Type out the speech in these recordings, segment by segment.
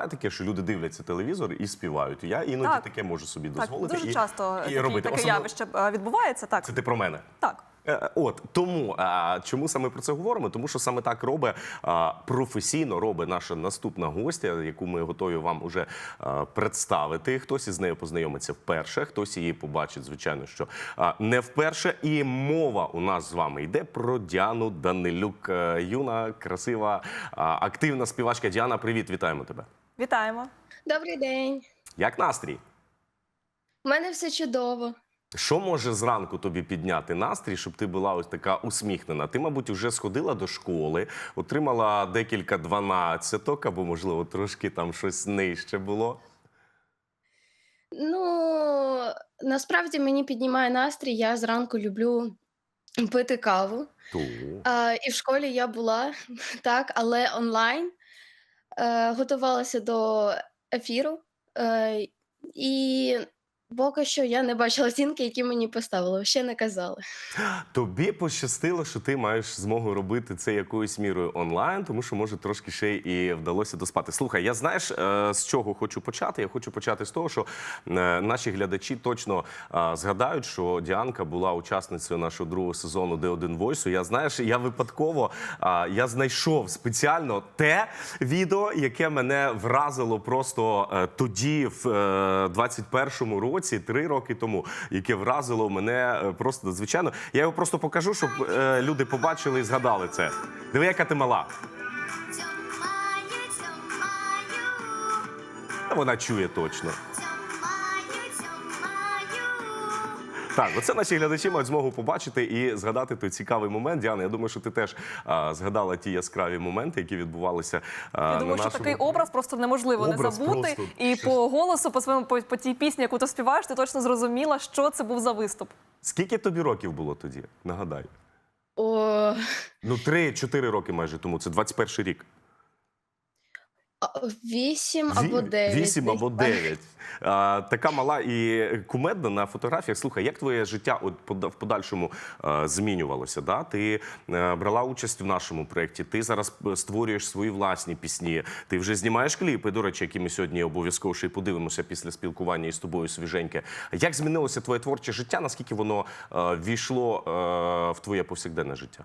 буває таке, що люди дивляться телевізор і співають. Я іноді Так. таке можу собі Так, дозволити дуже і, часто і такі, робити. таке Особливо- явище е, відбувається. Так, Це ти про мене. так. Е, От тому а, чому саме про це говоримо? Тому що саме так робить а, професійно робить наша наступна гостя, яку ми готові вам уже а, представити. Хтось із нею познайомиться вперше, хтось її побачить, звичайно, що а, не вперше. І мова у нас з вами йде про Діану Данилюк. Е, Юна, красива, а, активна співачка. Діана, привіт, вітаємо тебе. Вітаємо. Добрий день. Як настрій? У мене все чудово. Що може зранку тобі підняти настрій, щоб ти була ось така усміхнена? Ти, мабуть, вже сходила до школи, отримала декілька дванадцяток, або, можливо, трошки там щось нижче було. Ну, насправді мені піднімає настрій. Я зранку люблю пити каву. Ту. А, і в школі я була так, але онлайн е, готувалася до ефіру. Е, і поки що я не бачила оцінки, які мені поставили. Ще не казали. Тобі пощастило, що ти маєш змогу робити це якоюсь мірою онлайн, тому що може трошки ще і вдалося доспати. Слухай, я знаєш, е, з чого хочу почати? Я хочу почати з того, що е, наші глядачі точно е, згадають, що Діанка була учасницею нашого другого сезону Д1 Войсу. Я знаєш, я випадково я знайшов спеціально те відео, яке мене вразило просто тоді, в е, 21-му році, три роки тому, яке вразило мене е, просто надзвичайно. Я його просто покажу, щоб е, люди побачили і згадали це. Диви, яка ти мала. Вона чує точно. Так, оце наші глядачі мають змогу побачити і згадати той цікавий момент. Діана, я думаю, що ти теж а, згадала ті яскраві моменти, які відбувалися. А, Я на думаю, що такий образ просто неможливо не забути. просто І щось- по голосу, по своєму по, по тій пісні, яку ти співаєш, ти точно зрозуміла, що це був за виступ. Скільки тобі років було тоді? Нагадай. О, Ну, три-чотири роки майже тому. Це 21 рік. Вісім або дев'ять. Вісім або дев'ять. Така мала і кумедна на фотографіях. Слухай, як твоє життя от в подальшому змінювалося? Да? Ти е, брала участь в нашому проєкті, ти зараз е, створюєш свої власні пісні, ти вже знімаєш кліпи, до речі, які ми сьогодні обов'язково ще й подивимося після спілкування із тобою свіженьке. Як змінилося твоє творче життя? Наскільки воно е, війшло в твоє повсякденне життя?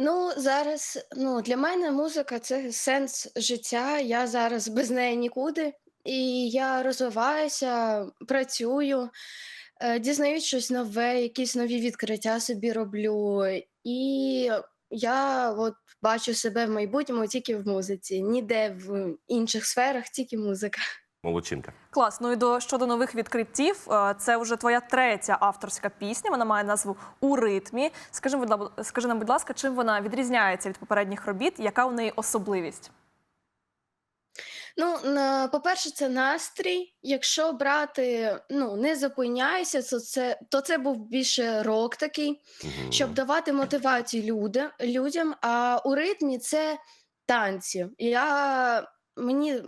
Ну, зараз ну, для мене музика це сенс життя. Я зараз без неї нікуди. І я розвиваюся, працюю, е, дізнаюсь щось нове, якісь нові відкриття собі роблю. І я от бачу себе в майбутньому тільки в музиці, ніде в інших сферах, тільки музика. Молодчинка. Клас. Ну і до щодо нових відкриттів, е, це вже твоя третя авторська пісня. Вона має назву у ритмі. Скажи, будь скажи нам, будь ласка, чим вона відрізняється від попередніх робіт? Яка у неї особливість? Ну, по-перше, це настрій. Якщо брати, ну, не зупиняйся, то це, то це був більше рок такий. Щоб давати мотивацію люди, людям. А у ритмі це танці. Я мені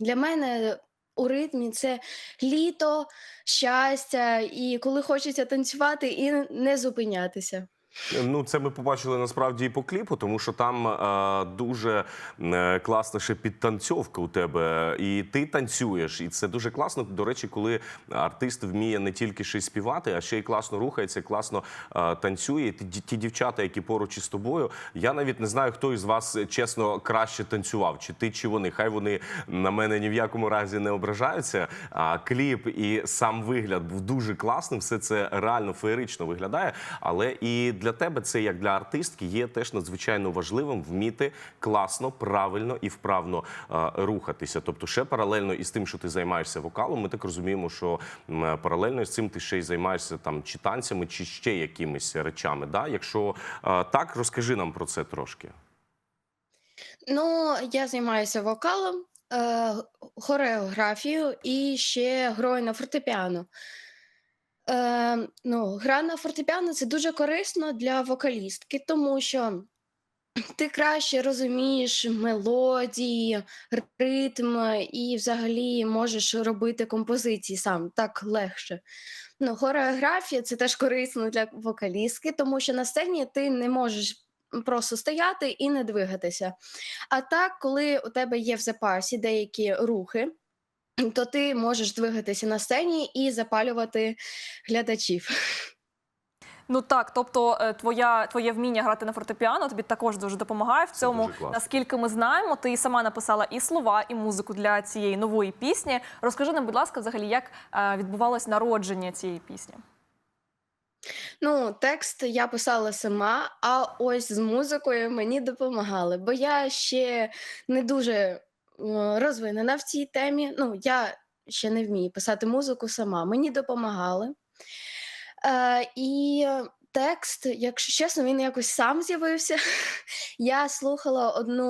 для мене у ритмі це літо, щастя, і коли хочеться танцювати і не зупинятися. Ну, це ми побачили насправді і по кліпу, тому що там е, дуже е, класна ще підтанцьовка у тебе, і ти танцюєш. І це дуже класно. До речі, коли артист вміє не тільки й співати, а ще й класно рухається, класно е, танцює. І Ті, ті дівчата, які поруч із тобою, я навіть не знаю, хто із вас чесно краще танцював, чи ти, чи вони. Хай вони на мене ні в якому разі не ображаються. А кліп і сам вигляд був дуже класним. Все це реально феєрично виглядає. Але і для тебе це, як для артистки, є теж надзвичайно важливим вміти класно, правильно і вправно е, рухатися. Тобто, ще паралельно із тим, що ти займаєшся вокалом, ми так розуміємо, що м, паралельно з цим ти ще й займаєшся там чи танцями, чи ще якимись речами. Да? Якщо е, так, розкажи нам про це трошки. Ну, я займаюся вокалом, е, хореографією і ще грою на фортепіано. Е, ну, гра на фортепіано це дуже корисно для вокалістки, тому що ти краще розумієш мелодії, ритм і взагалі можеш робити композиції сам так легше. Ну, хореографія це теж корисно для вокалістки, тому що на сцені ти не можеш просто стояти і не двигатися. А так, коли у тебе є в запасі деякі рухи, то ти можеш двигатися на сцені і запалювати глядачів. Ну так, тобто е, твоя твоє вміння грати на фортепіано тобі також дуже допомагає в цьому. Наскільки ми знаємо, ти сама написала і слова, і музику для цієї нової пісні. Розкажи нам, будь ласка, взагалі, як е, відбувалось народження цієї пісні? Ну, текст я писала сама, а ось з музикою мені допомагали, бо я ще не дуже розвинена в цій темі. Ну, я ще не вмію писати музику сама. Мені допомагали. Е, і текст, якщо чесно, він якось сам з'явився. Я слухала одну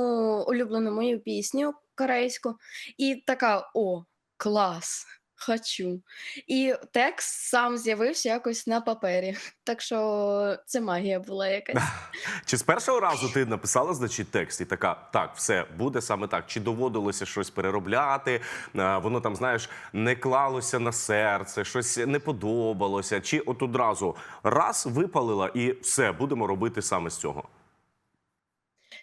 улюблену мою пісню корейську, і така: о, клас! Хочу. І текст сам з'явився якось на папері. Так що це магія була якась. Чи з першого разу ти написала, значить, текст і така, так, все буде саме так. Чи доводилося щось переробляти? е, Воно там, знаєш, не клалося на серце, щось не подобалося. Чи от одразу раз випалила і все, будемо робити саме з цього?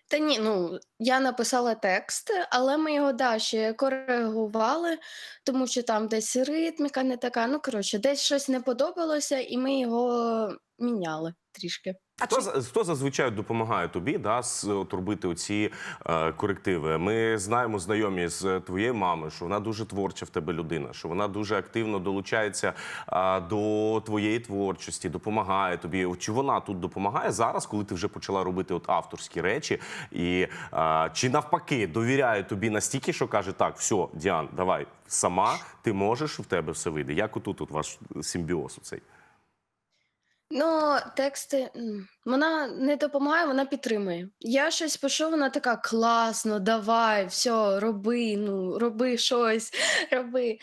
Та ні, ну я написала текст, але ми його да, ще коригували, тому що там десь ритміка не така. Ну коротше, десь щось не подобалося, і ми його міняли трішки. А Хто, чи, хто зазвичай допомагає тобі да, з, от, робити оці е, корективи? Ми знаємо знайомі з твоєю мамою, що вона дуже творча в тебе людина, що вона дуже активно долучається е, до твоєї творчості, допомагає тобі. От Чи вона тут допомагає зараз, коли ти вже почала робити от авторські речі? І е, чи навпаки довіряє тобі настільки, що каже: так, все, Діан, давай сама, ти можеш, в тебе все вийде. Як отут от ваш симбіоз у цей? Ну, тексти вона не допомагає, вона підтримує. Я щось пишу, вона така класно, давай, все, роби, ну, роби щось, роби. Е,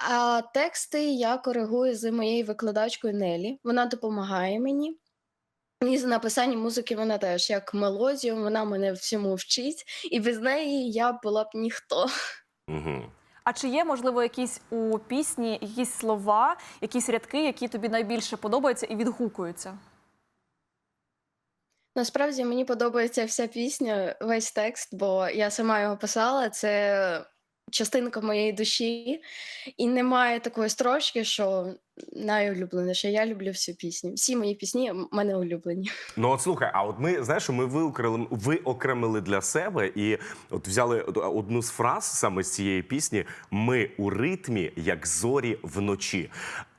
а тексти я коригую з моєю викладачкою Нелі. Вона допомагає мені. І з написанням музики вона теж як мелодію, вона мене всьому вчить, і без неї я була б ніхто. Угу. А чи є можливо якісь у пісні, якісь слова, якісь рядки, які тобі найбільше подобаються і відгукуються? Насправді мені подобається вся пісня, весь текст, бо я сама його писала. Це частинка моєї душі, і немає такої строчки, що найулюбленіше. Я люблю всю пісню. Всі мої пісні мене улюблені. Ну от слухай, а от ми знаєш, ми виокремили, виокремили для себе і от взяли одну з фраз саме з цієї пісні: Ми у ритмі, як зорі вночі.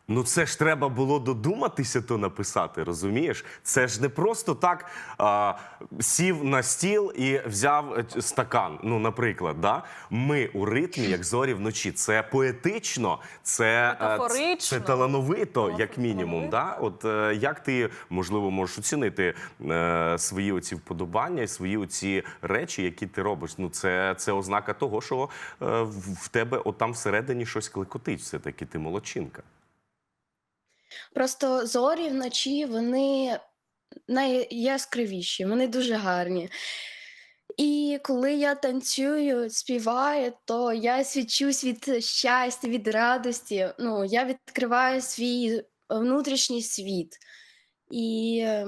Ну це ж треба було додуматися то написати, розумієш? Це ж не просто так а, сів на стіл і взяв е, стакан. Ну, наприклад, да? ми у ритмі, як зорі вночі. Це поетично, це, е, Метафорично. це талановито, як мінімум. Да? От е, як ти можливо можеш оцінити е, свої оці вподобання і свої оці речі, які ти робиш? Ну це, це ознака того, що е, в в тебе от там всередині щось клекотить. Все таки ти молодчинка. Просто зорі вночі вони найяскравіші, вони дуже гарні. І коли я танцюю, співаю, то я свідчусь від щастя, від радості. Ну, я відкриваю свій внутрішній світ. І е,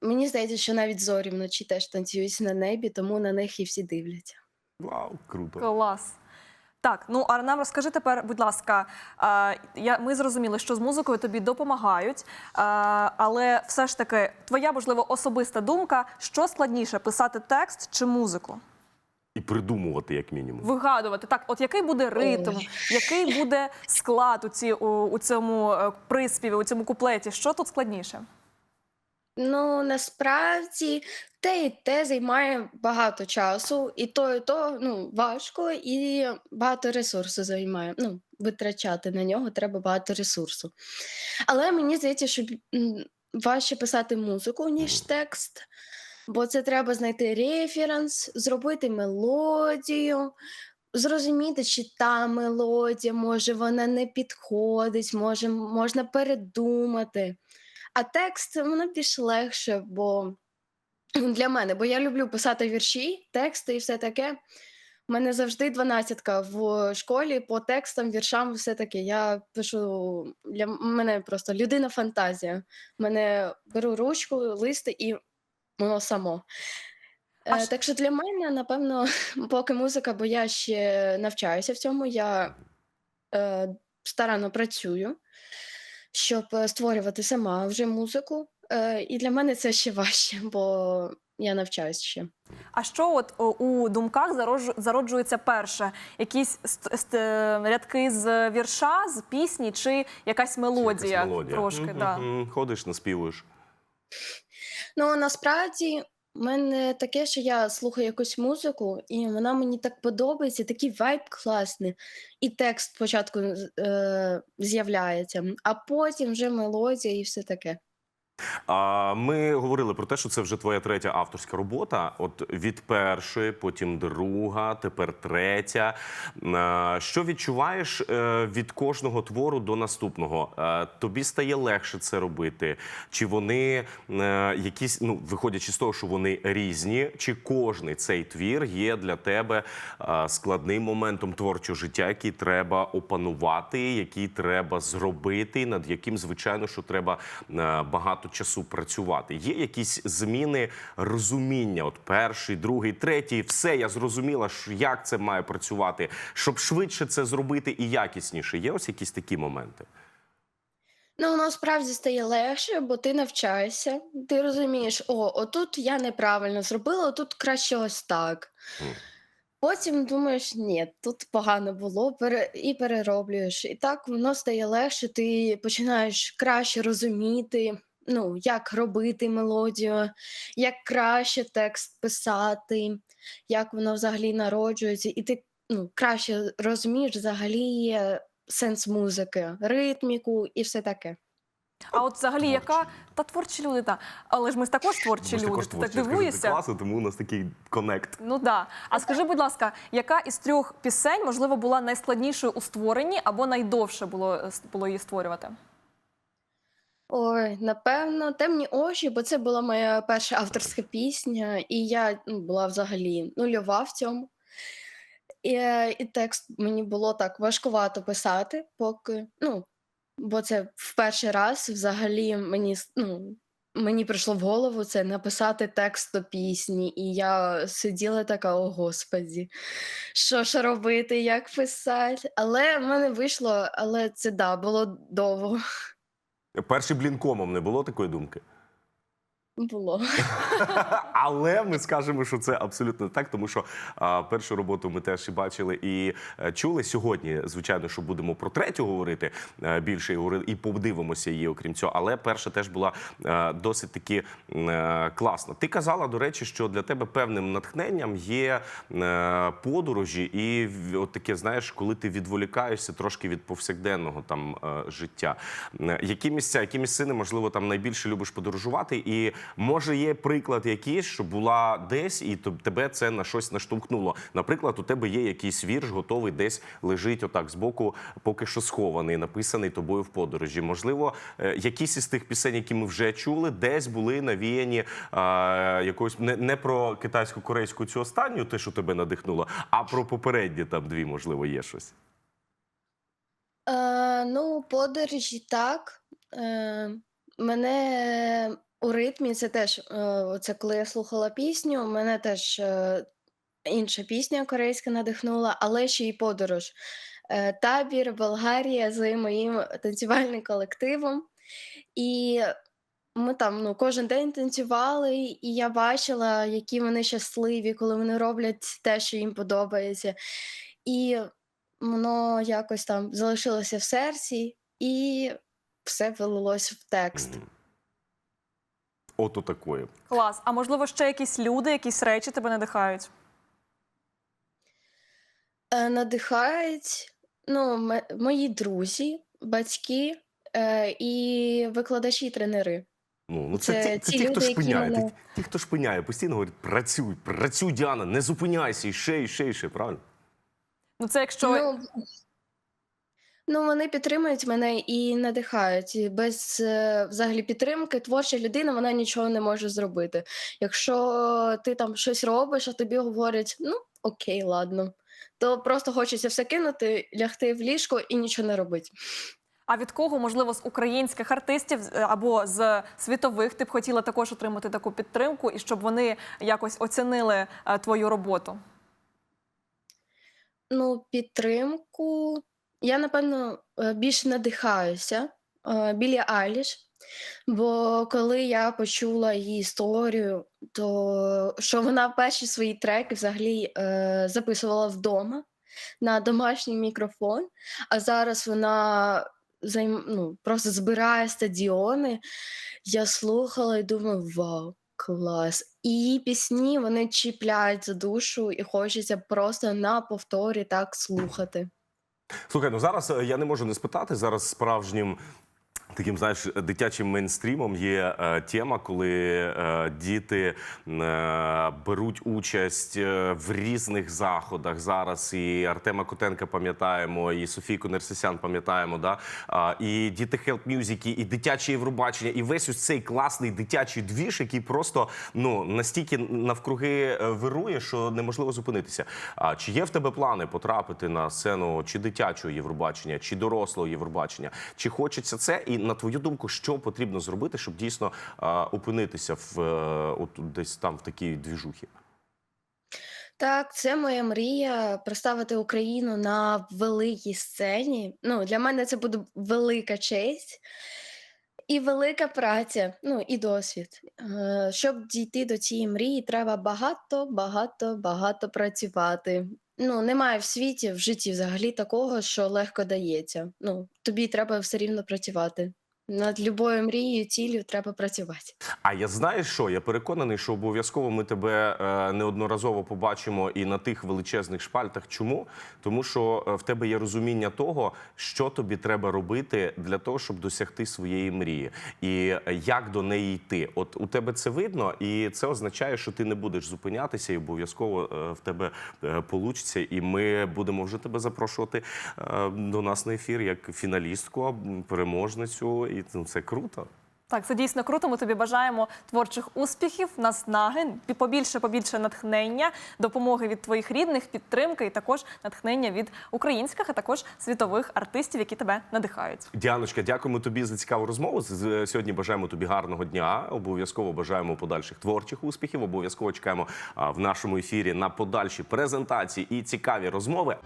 мені здається, що навіть зорі вночі теж танцюють на небі, тому на них і всі дивляться. Вау, круто. Клас. Так, ну а нам розкажи тепер, будь ласка, я, ми зрозуміли, що з музикою тобі допомагають, але все ж таки, твоя можливо особиста думка, що складніше писати текст чи музику? І придумувати, як мінімум. Вигадувати так, от який буде ритм, Ой. який буде склад у, ці, у, у цьому е, приспіві, у цьому куплеті? Що тут складніше? Ну, насправді те і те займає багато часу, і то, і то ну, важко, і багато ресурсу займає. Ну, витрачати на нього треба багато ресурсу. Але мені здається, що важче писати музику, ніж текст, бо це треба знайти референс, зробити мелодію. Зрозуміти, чи та мелодія, може вона не підходить, може можна передумати. А текст воно більш легше, бо для мене, бо я люблю писати вірші, тексти і все таке. У мене завжди дванадцятка в школі по текстам, віршам, все таке. Я пишу для мене просто людина фантазія. Мене беру ручку, листи і воно само. А Е, так що для мене, напевно, поки музика, бо я ще навчаюся в цьому, я е, старанно працюю, щоб е, створювати сама вже музику. Е, і для мене це ще важче, бо я навчаюся ще. А що от у думках зароджується перше? Якісь ст- рядки з вірша, з пісні, чи якась мелодія? Якась мелодія. Трошки, Мгм, да. Ходиш, наспівуєш. Ну, насправді, мене таке, що я слухаю якусь музику, і вона мені так подобається, такий вайб класний. І текст спочатку е, з'являється, а потім вже мелодія і все таке. Ми говорили про те, що це вже твоя третя авторська робота. От від першої, потім друга, тепер третя. Що відчуваєш е, від кожного твору до наступного? Е, Тобі стає легше це робити? Чи вони е, якісь, ну виходячи з того, що вони різні, чи кожний цей твір є для тебе складним моментом творчого життя, який треба опанувати, який треба зробити, над яким, звичайно, що треба багато часу працювати. Є якісь зміни розуміння? От перший, другий, третій, все я зрозуміла, як це має працювати, щоб швидше це зробити і якісніше. Є ось якісь такі моменти. Ну, воно справді стає легше, бо ти навчаєшся, ти розумієш, о, отут я неправильно зробила, отут краще ось так. Мгм. Потім думаєш, ні, тут погано було, і перероблюєш. І так воно стає легше, ти починаєш краще розуміти, ну, як робити мелодію, як краще текст писати, як воно взагалі народжується, і ти ну, краще розумієш взагалі е, сенс музики, ритміку і все таке. А от взагалі, Творчі. яка та творчі люди, та але ж ми також творчі Ми люди. також творчі, так дивуєшся. класно, тому у нас такий конект. Ну да. А скажи, будь ласка, яка із трьох пісень можливо була найскладнішою у створенні або найдовше було, е, було її створювати? Ой, напевно, темні очі, бо це була моя перша авторська пісня, і я ну, була взагалі нульова в цьому. І, е, і текст мені було так важкувато писати, поки, ну, бо це в перший раз взагалі мені, ну, мені прийшло в голову це написати текст до пісні, і я сиділа така, о господі, що ж робити, як писати. Але в мене вийшло, але це да, було довго. Перший блінкомом не було такої думки. Було. Але ми скажемо, що це абсолютно так, тому що а, першу роботу ми теж і бачили і е, чули сьогодні. Звичайно, що будемо про третю говорити е, більше і подивимося її, окрім цього. Але перша теж була е, досить таки е, класна. Ти казала, до речі, що для тебе певним натхненням є е, подорожі, і от таке, знаєш, коли ти відволікаєшся трошки від повсякденного там е, життя. Які місця, які місцини, можливо, там найбільше любиш подорожувати? І може є приклад якийсь, що була десь, і тебе це на щось наштовхнуло. Наприклад, у тебе є якийсь вірш, готовий десь лежить отак збоку, поки що схований, написаний тобою в подорожі. Можливо, е, якісь із тих пісень, які ми вже чули, десь були навіяні е, якоюсь не, не про китайсько-корейську цю останню, те, що тебе надихнуло, а про попередні там дві, можливо, є щось. Е, ну, подорожі так. Е, мене у ритмі це теж, е, це коли я слухала пісню, мене теж е, інша пісня корейська надихнула, але ще й подорож. Е, табір, Болгарія з моїм танцювальним колективом. І ми там ну, кожен день танцювали, і я бачила, які вони щасливі, коли вони роблять те, що їм подобається. І воно якось там залишилося в серці, і все вилилось в текст. Ото такої. Клас. А можливо, ще якісь люди, якісь речі тебе надихають? Е, надихають ну, мої друзі, батьки е, і викладачі і тренери. Ну, ну це, Це ті, це ті ті, хто люди, які шпиняє. Ті, ті, хто шпиняє, постійно говорять, працюй, працюй, Діана, не зупиняйся, і ще, і ще, і ще, правильно? Ну, це якщо Ну, ну, вони підтримують мене і надихають. Без е, взагалі підтримки творча людина вона нічого не може зробити. Якщо ти там щось робиш, а тобі говорять, ну окей, ладно, то просто хочеться все кинути, лягти в ліжко і нічого не робити. А від кого, можливо, з українських артистів або з світових ти б хотіла також отримати таку підтримку, і щоб вони якось оцінили е, твою роботу? Ну, підтримку. Я, напевно, е, більше надихаюся е, Білі Айліш. Бо коли я почула її історію, то що вона перші свої треки взагалі е, записувала вдома на домашній мікрофон, а зараз вона займ... ну, просто збирає стадіони. Я слухала і думаю, вау, клас. І її пісні вони чіпляють за душу, і хочеться просто на повторі так слухати. Слухай, ну зараз е, я не можу не спитати. Зараз справжнім. Таким, знаєш, дитячим мейнстрімом є е, тема, коли е, діти е, беруть участь в різних заходах. Зараз і Артема Котенка пам'ятаємо, і Софійку Нерсесян пам'ятаємо. Да? І діти Help Music, і дитяче Євробачення, і весь ось цей класний дитячий двіж, який просто ну настільки навкруги вирує, що неможливо зупинитися. А чи є в тебе плани потрапити на сцену чи дитячого Євробачення, чи дорослого Євробачення? Чи хочеться це? І на твою думку, що потрібно зробити, щоб дійсно опинитися в е, от десь там в такій двіжухі? Так, це моя мрія представити Україну на великій сцені. Ну, для мене це буде велика честь і велика праця, ну і досвід. Е, Щоб дійти до цієї мрії, треба багато, багато, багато працювати. Ну, немає в світі, в житті взагалі такого, що легко дається. Ну, тобі треба все рівно працювати. Над любою мрією, ціллю треба працювати. А я знаю, що я переконаний, що обов'язково ми тебе е, неодноразово побачимо і на тих величезних шпальтах. Чому? Тому що е, в тебе є розуміння того, що тобі треба робити для того, щоб досягти своєї мрії, і е, як до неї йти. От у тебе це видно, і це означає, що ти не будеш зупинятися, і обов'язково е, в тебе е, получиться. І ми будемо вже тебе запрошувати е, до нас на ефір як фіналістку, переможницю. І ну, це круто. Так, це дійсно круто. Ми тобі бажаємо творчих успіхів, наснаги, побільше, побільше натхнення, допомоги від твоїх рідних, підтримки і також натхнення від українських, а також світових артистів, які тебе надихають. Діаночка, дякуємо тобі за цікаву розмову. Сьогодні бажаємо тобі гарного дня. Обов'язково бажаємо подальших творчих успіхів. Обов'язково чекаємо в нашому ефірі на подальші презентації і цікаві розмови.